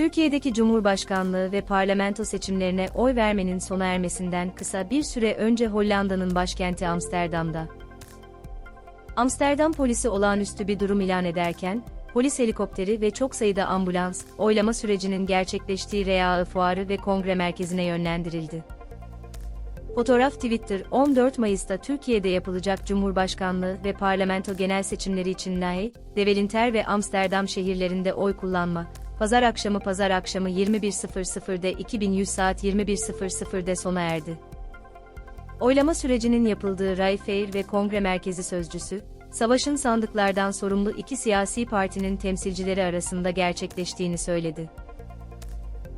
Türkiye'deki Cumhurbaşkanlığı ve parlamento seçimlerine oy vermenin sona ermesinden kısa bir süre önce Hollanda'nın başkenti Amsterdam'da. Amsterdam polisi olağanüstü bir durum ilan ederken, polis helikopteri ve çok sayıda ambulans, oylama sürecinin gerçekleştiği RAI Fuarı ve Kongre Merkezi'ne yönlendirildi. Fotoğraf Twitter 14 Mayıs'ta Türkiye'de yapılacak Cumhurbaşkanlığı ve parlamento genel seçimleri için Lahey, Develinter ve Amsterdam şehirlerinde oy kullanma, Pazar akşamı Pazar akşamı 21.00'de 2100 saat 21.00'de sona erdi. Oylama sürecinin yapıldığı Ray Fair ve Kongre Merkezi Sözcüsü, savaşın sandıklardan sorumlu iki siyasi partinin temsilcileri arasında gerçekleştiğini söyledi.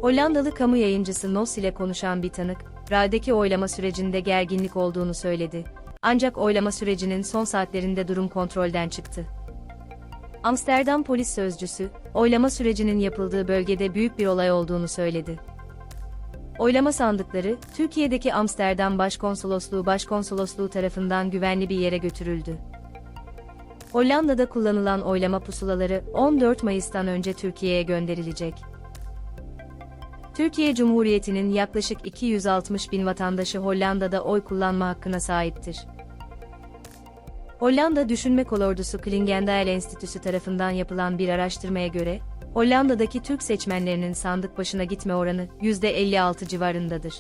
Hollandalı kamu yayıncısı Nos ile konuşan bir tanık, Ra'deki oylama sürecinde gerginlik olduğunu söyledi. Ancak oylama sürecinin son saatlerinde durum kontrolden çıktı. Amsterdam polis sözcüsü, oylama sürecinin yapıldığı bölgede büyük bir olay olduğunu söyledi. Oylama sandıkları, Türkiye'deki Amsterdam Başkonsolosluğu Başkonsolosluğu tarafından güvenli bir yere götürüldü. Hollanda'da kullanılan oylama pusulaları 14 Mayıs'tan önce Türkiye'ye gönderilecek. Türkiye Cumhuriyeti'nin yaklaşık 260 bin vatandaşı Hollanda'da oy kullanma hakkına sahiptir. Hollanda Düşünme Kolordusu Klingendael Enstitüsü tarafından yapılan bir araştırmaya göre, Hollanda'daki Türk seçmenlerinin sandık başına gitme oranı %56 civarındadır.